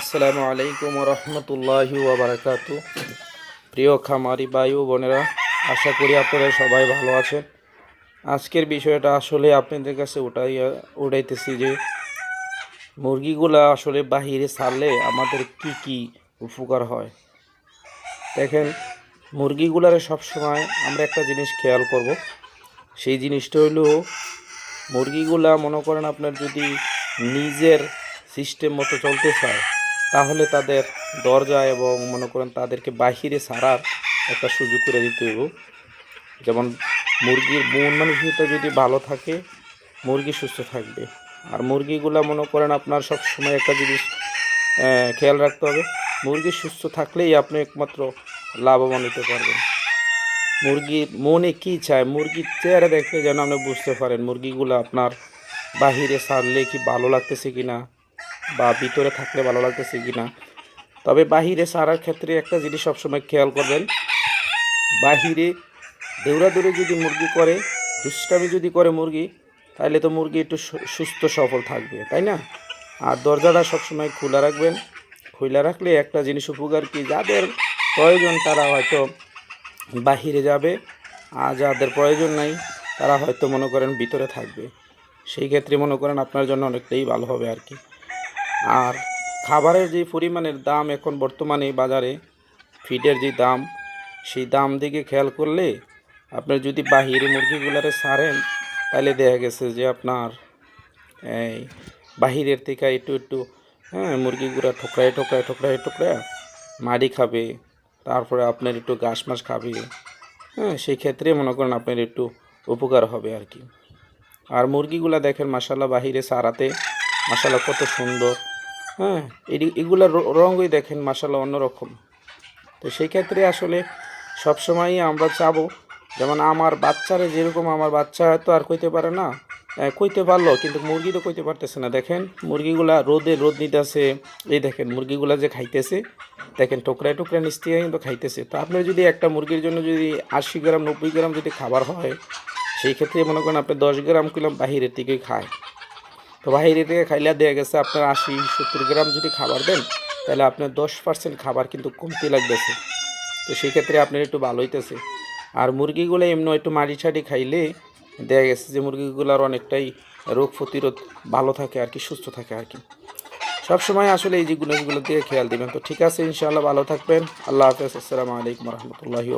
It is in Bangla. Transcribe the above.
আসসালামু আলাইকুম রহমতুল্লাহি ওবরাকাত প্রিয় খামারি বায়ু বোনেরা, আশা করি আপনারা সবাই ভালো আছেন। আজকের বিষয়টা আসলে আপনাদের কাছে ওটাই উঠাইতেছি যে, মুরগিগুলা আসলে বাহিরে ছাড়লে আমাদের কি কি উপকার হয়? দেখেন, মুরগিগুলারে সবসময় আমরা একটা জিনিস খেয়াল করব। সেই জিনিসটা হলো মুরগিগুলা মনে করেন আপনার যদি নিজের সিস্টেম মতো চলতে চায় তাহলে তাদের দরজা এবং মনে করেন তাদেরকে বাহিরে ছাড়ার একটা সুযোগ করে দিতে হইব। যেমন মুরগির মন মানসিকতা যদি ভালো থাকে, মুরগি সুস্থ থাকবে। আর মুরগিগুলা মনে করেন আপনার সব সময় একটা জিনিস খেয়াল রাখতে হবে, মুরগি সুস্থ থাকলেই আপনি একমাত্র লাভবান হতে পারবেন। মুরগির মনে কি চায়, মুরগির চেহারা দেখলে যেন আপনি বুঝতে পারেন মুরগিগুলো আপনার বাহিরে ছাড়লে কি ভালো লাগতেছে কিনা। বা ভিতরে থাকলে ভালো লাগতেছে কি না তবে বাহিরে সারার ক্ষেত্রে একটা জিনিস সবসময় খেয়াল করবেন, বাহিরে দৌড়াদৌড়ি যদি মুরগি করে, দুষ্টামি যদি করে মুরগি তাহলে তো মুরগি একটু সুস্থ, সফল থাকবে, তাই না? আর দরজাটা সবসময় খোলা রাখবেন। খোলা রাখলে একটা জিনিস উপকার কি? যাদের প্রয়োজন তারা হয়তো বাহিরে যাবে, আর যাদের প্রয়োজন নাই, তারা হয়তো মনে করেন ভিতরে থাকবে। সেই ক্ষেত্রে মনে করেন আপনার জন্য অনেকটাই ভালো হবে আর কি। আর খাবারের যে পরিমাণের দাম এখন বর্তমানে বাজারে, ফিডের যে দাম, সেই দাম দিকে খেয়াল করলে আপনার যদি বাহিরে মুরগিগুলারে সারেন তাহলে দেখা গেছে যে আপনার এই বাহিরের থেকে একটু একটু হ্যাঁ মুরগিগুলা ঠোকরায় ঠোকরায় ঠোকরায় ঠোকরায় মাড়ি খাবে, তারপরে আপনার একটু ঘাস মাস খাবে হ্যাঁ সেই ক্ষেত্রে মনে করেন আপনার একটু উপকার হবে আর কি। আর মুরগিগুলা দেখেন মাসাল্লাহ বাহিরে সারাতে মাসাল্লাহ কত সুন্দর। হ্যাঁ এগুলার রঙই দেখেন মাসাল্লাহ অন্যরকম। তো সেই ক্ষেত্রে আসলে সবসময়ই আমরা চাবো, যেমন আমার বাচ্চারা যেরকম আমার বাচ্চা তো আর কইতে পারে না। কইতে পারল, কিন্তু মুরগি তো কইতে পারতেছে না। দেখেন, মুরগিগুলা রোদে রোদ নিতেছে। এই দেখেন, মুরগিগুলা যে খাইতেছে, দেখেন টোকরায় টোকরা থেকে কিন্তু খাইতেছে। তো আপনার যদি একটা মুরগির জন্য যদি আশি গ্রাম, নব্বই গ্রাম যদি খাবার হয়, সেই ক্ষেত্রে মনে করেন আপনি দশ গ্রাম কিলাম বাহিরের থেকেই খায়। তো বাহিরে থেকে খাইলে দেওয়া গেছে আপনার আশি, সত্তর গ্রাম যদি খাবার দেন, তাহলে আপনার দশ পার্সেন্ট খাবার কিন্তু কমতে লাগতেছে। তো সেই ক্ষেত্রে আপনার একটু ভালো হইতেছে। আর মুরগিগুলো এমনি একটু মাটি ছাটি খাইলে দেখা গেছে যে মুরগিগুলোর অনেকটাই রোগ প্রতিরোধ ভালো থাকে আর কি, সুস্থ থাকে আর কি। সবসময় আসলে এই যে গুণগুলো দিয়ে খেয়াল দিবেন। তো ঠিক আছে, ইনশাআল্লাহ ভালো থাকবেন। আল্লাহ হাফেজ। আসসালামু আলাইকুম রহমতুল্লাহি